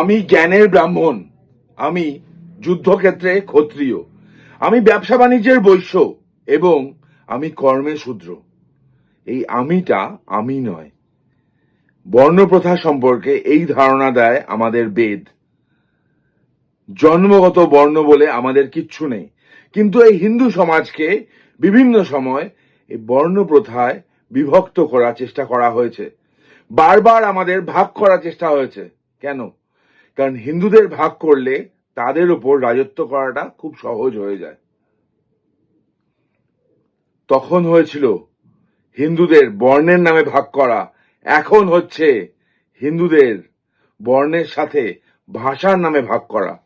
আমি জ্ঞানের ব্রাহ্মণ, আমি যুদ্ধক্ষেত্রে ক্ষত্রিয়, আমি ব্যবসা বাণিজ্যের বৈশ্য এবং আমি কর্মে শূদ্র। এই আমিটা আমি নয়। বর্ণপ্রথা সম্পর্কে এই ধারণা দেয় আমাদের বেদ। জন্মগত বর্ণ বলে আমাদের কিচ্ছু নেই। কিন্তু এই হিন্দু সমাজকে বিভিন্ন সময় এই বর্ণপ্রথায় বিভক্ত করার চেষ্টা করা হয়েছে। বারবার আমাদের ভাগ করার চেষ্টা হয়েছে। কেন? কারণ হিন্দুদের ভাগ করলে তাদের উপর রাজত্ব করাটা খুব সহজ হয়ে যায়। তখন হয়েছিল হিন্দুদের বর্ণের নামে ভাগ করা। এখন হচ্ছে হিন্দুদের বর্ণের সাথে ভাষার নামে ভাগ করা।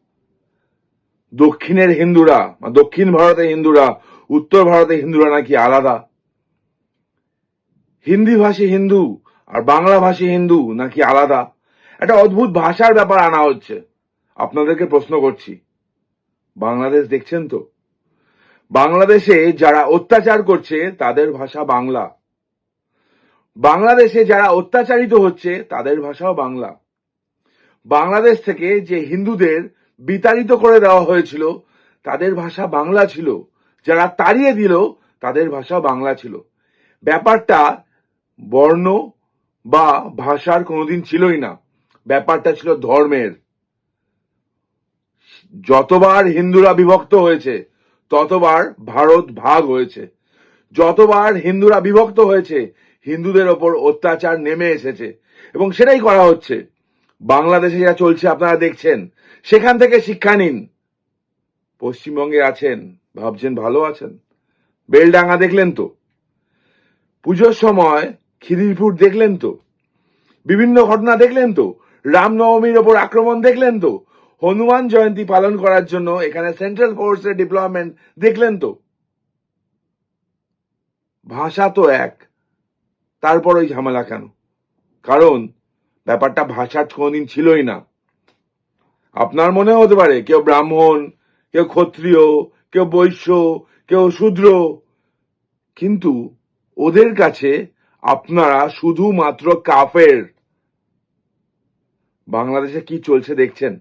দক্ষিণের হিন্দুরা দক্ষিণ ভারতের হিন্দুরা, উত্তর ভারতের হিন্দুরা নাকি আলাদা? হিন্দি ভাষী হিন্দু আর বাংলা ভাষী হিন্দু নাকি আলাদা? একটা অদ্ভুত ভাষার ব্যাপার আনা হচ্ছে। আপনাদেরকে প্রশ্ন করছি। বাংলাদেশ দেখছেন তো? বাংলাদেশে যারা অত্যাচার করছে, তাদের ভাষা বাংলা। বাংলাদেশে যারা অত্যাচারিত হচ্ছে, তাদের ভাষাও বাংলা। বাংলাদেশ থেকে যে হিন্দুদের বিতাড়িত করে দেওয়া হয়েছিল, তাদের ভাষা বাংলা ছিল। যারা তাড়িয়ে দিল, তাদের ভাষা বাংলা ছিল। ব্যাপারটা বর্ণ বা ভাষার কোনোদিন ছিলই না। ব্যাপারটা ছিল ধর্মের। যতবার হিন্দুরা বিভক্ত হয়েছে, ততবার ভারত ভাগ হয়েছে। যতবার হিন্দুরা বিভক্ত হয়েছে, হিন্দুদের ওপর অত্যাচার নেমে এসেছে। এবং সেটাই করা হচ্ছে। বাংলাদেশে যা চলছে আপনারা দেখছেন, সেখান থেকে শিক্ষা নিন। পশ্চিমবঙ্গে আছেন, ভাবছেন ভালো আছেন। বেলডাঙ্গা দেখলেন তো। পুজোর সময় খিদিরপুর দেখলেন তো। বিভিন্ন ঘটনা দেখলেন তো। রামনবমীর ওপর আক্রমণ দেখলেন তো? হনুমান জয়ন্তী পালন করার জন্য এখানে সেন্ট্রাল ফোর্সের ডিপ্লয়মেন্ট দেখলেন তো? ভাষা তো এক। তারপর ওই ঝামেলা কেন? কারণ ব্যাপারটা ভাষা কোনোদিন ছিলই না। আপনার মনে হতে পারে, কেউ ব্রাহ্মণ, কেউ ক্ষত্রিয়, কেউ বৈশ্য, কেউ শূদ্র। কিন্তু ওদের কাছে আপনারা শুধুমাত্র কাফের। বাংলাদেশে কি চলছে দেখছেন?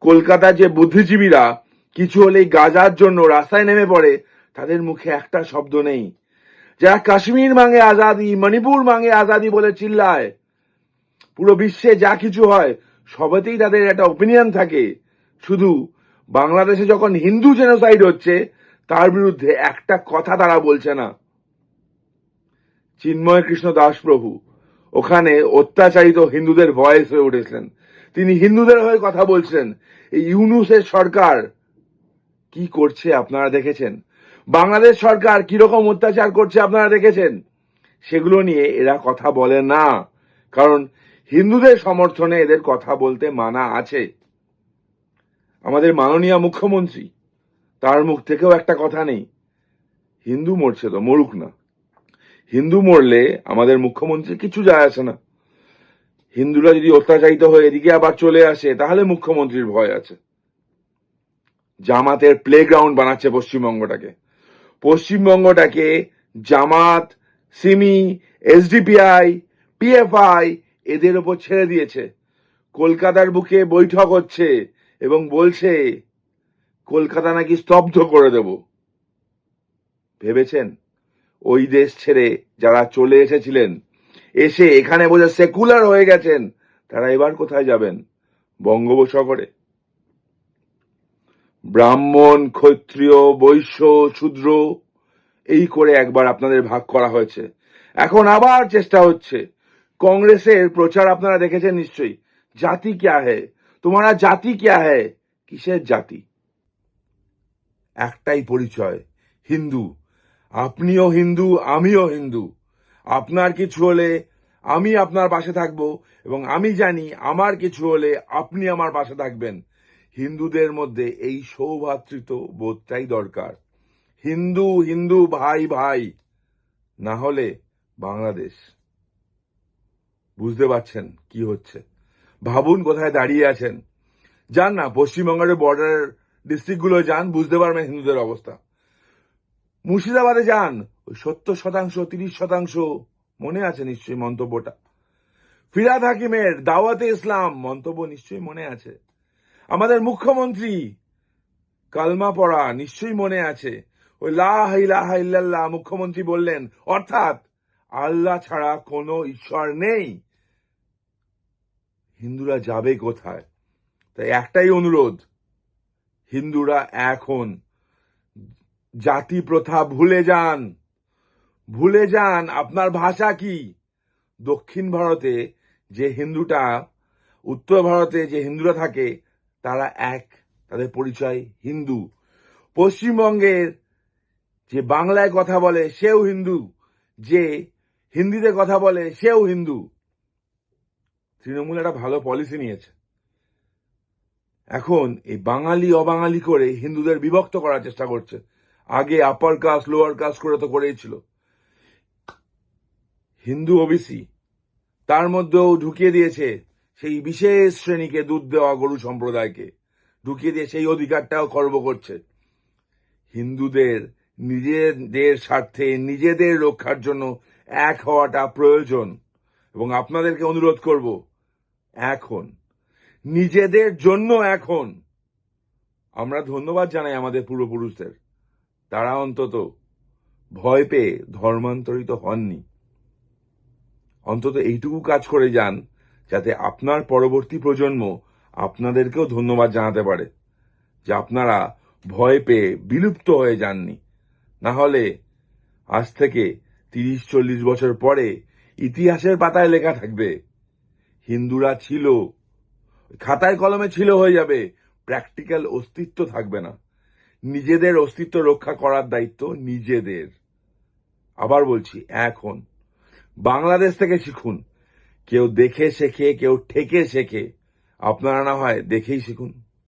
কলকাতার যে বুদ্ধিজীবীরা, কিছু হলেই গাজার জন্য রাস্তায় নেমে পড়ে, তাদের মুখে একটা শব্দ নেই। যারা কাশ্মীর মাঙে আজাদি, মণিপুর মাঙে আজাদি বলে চিল্লায়। পুরো বিশ্বে যা কিছু হয়, সবেতেই তাদের একটা ওপিনিয়ন থাকে। শুধু বাংলাদেশে যখন হিন্দু জেনোসাইড হচ্ছে, তার বিরুদ্ধে একটা কথা তারা বলছে না। চিন্ময় কৃষ্ণ দাস প্রভু ওখানে অত্যাচারিত হিন্দুদের ভয়েস হয়ে উঠেছিলেন। তিনি হিন্দুদের হয়ে কথা বলছেন এই ইউনুসের সরকার কি করছে আপনারা দেখেছেন? বাংলাদেশ সরকার কীরকম অত্যাচার করছে আপনারা দেখেছেন? সেগুলো নিয়ে এরা কথা বলে না, কারণ হিন্দুদের সমর্থনে এদের কথা বলতে মানা আছে। আমাদের মাননীয় মুখ্যমন্ত্রী, তার মুখ থেকেও একটা কথা নেই। হিন্দু মরছে তো, মরুক না। হিন্দু মরলে আমাদের মুখ্যমন্ত্রী কিছু যায় আসে না। হিন্দুরা যদি অত্যাচারিত হয়ে এদিকে আবার চলে আসে, তাহলে মুখ্যমন্ত্রীর ভয় আছে। জামাতের প্লেগ্রাউন্ড বানাচ্ছে পশ্চিমবঙ্গটাকে। পশ্চিমবঙ্গটাকে জামাত, সিমি, এসডিপিআই, পিএফআই এদের ওপর ছেড়ে দিয়েছে। কলকাতার বুকে বৈঠক হচ্ছে এবং বলছে, কলকাতা নাকি স্তব্ধ করে দেব। ভেবেছেন? ওই দেশ ছেড়ে যারা চলে এসেছিলেন, এসে এখানে বোঝা সেকুলার হয়ে গেছেন, তারা এবার কোথায় যাবেন? বঙ্গোপসাগরে। ব্রাহ্মণ, ক্ষত্রিয়, বৈশ্য, শূদ্র, এই করে একবার আপনাদের ভাগ করা হয়েছে। এখন আবার চেষ্টা হচ্ছে। কংগ্রেসের প্রচার আপনারা দেখেছেন নিশ্চয়ই। জাতি ক্যা হে? তোমারা জাতি ক্যা হে? কিসের জাতি? একটাই পরিচয়, হিন্দু। আপনিও হিন্দু, আমিও হিন্দু। আপনার কিছু হলে আমি আপনার পাশে থাকব এবং আমি জানি আমার কিছু হলে আপনি আমার পাশে থাকবেন। হিন্দুদের মধ্যে এই সৌভাতৃত্ব বোধটাই দরকার। হিন্দু হিন্দু, ভাই ভাই, না হলে বাংলাদেশ। বুঝতে পারছেন কি হচ্ছে? ভাবুন কোথায় দাঁড়িয়ে আছেন। যান না, পশ্চিমবঙ্গের বর্ডার ডিস্ট্রিক্টগুলো যান, বুঝতে পারবেন হিন্দুদের অবস্থা। মুর্শিদাবাদে যান। ওই সত্তর শতাংশ, তিরিশ শতাংশ। মনে আছে নিশ্চয়ই মন্তব্যটা? ফিরাদ হাকিমের দাওয়াতে ইসলাম, মন্তব্য নিশ্চয়ই মনে আছে। আমাদের মুখ্যমন্ত্রী কালমা পড়া নিশ্চয়ই মনে আছে। ওই লাহ মুখ্যমন্ত্রী বললেন, অর্থাৎ আল্লাহ ছাড়া কোনো ঈশ্বর নেই। হিন্দুরা যাবে কোথায়? তাই একটাই অনুরোধ, হিন্দুরা এখন জাতি প্রথা ভুলে যান। ভুলে যান, আপনার ভাষা কি? দক্ষিণ ভারতে যে হিন্দুটা, উত্তর ভারতে যে হিন্দুরা থাকে, তারা এক, তাদের পরিচয় হিন্দু। পশ্চিমবঙ্গের যে বাংলায় কথা বলে, সেও হিন্দু। যে হিন্দিতে কথা বলে, সেও হিন্দু। তৃণমূল একটা ভালো পলিসি নিয়েছে। এখন এই বাঙালি, অবাঙালি করে হিন্দুদের বিভক্ত করার চেষ্টা করছে। আগে আপার কাস্ট লোয়ার কাস্ট করে তো করেই ছিল। হিন্দু ওবিসি তার মধ্যেও ঢুকিয়ে দিয়েছে সেই বিশেষ শ্রেণীকে দুধ দেওয়া গরু সম্প্রদায়কে। ঢুকিয়ে দিয়ে সেই অধিকারটাও খর্ব করছে। হিন্দুদের, নিজেদের স্বার্থে, নিজেদের রক্ষার জন্য এক হওয়াটা প্রয়োজন। এবং আপনাদেরকে অনুরোধ করব এখন নিজেদের জন্য এখন আমরা ধন্যবাদ জানাই আমাদের পূর্বপুরুষদের। তারা অন্তত ভয় পেয়ে ধর্মান্তরিত হননি। অন্তত এইটুকু কাজ করে যান যাতে আপনার পরবর্তী প্রজন্ম আপনাদেরকেও ধন্যবাদ জানাতে পারে যে আপনারা ভয় পেয়ে বিলুপ্ত হয়ে যাননি। না হলে আজ থেকে তিরিশ, চল্লিশ বছর পরে ইতিহাসের পাতায় লেখা থাকবে, হিন্দুরা ছিল, খাতায় কলমে ছিল হয়ে যাবে, প্র্যাকটিক্যাল অস্তিত্ব থাকবে না। নিজেদের অস্তিত্ব রক্ষা করার দায়িত্ব নিজেদের। আবার বলছি, এখন। বাংলাদেশ থেকে শিখুন। কেউ দেখে শেখে, কেউ ঠেকে শেখে। আপনারা না হয় দেখেই শিখুন।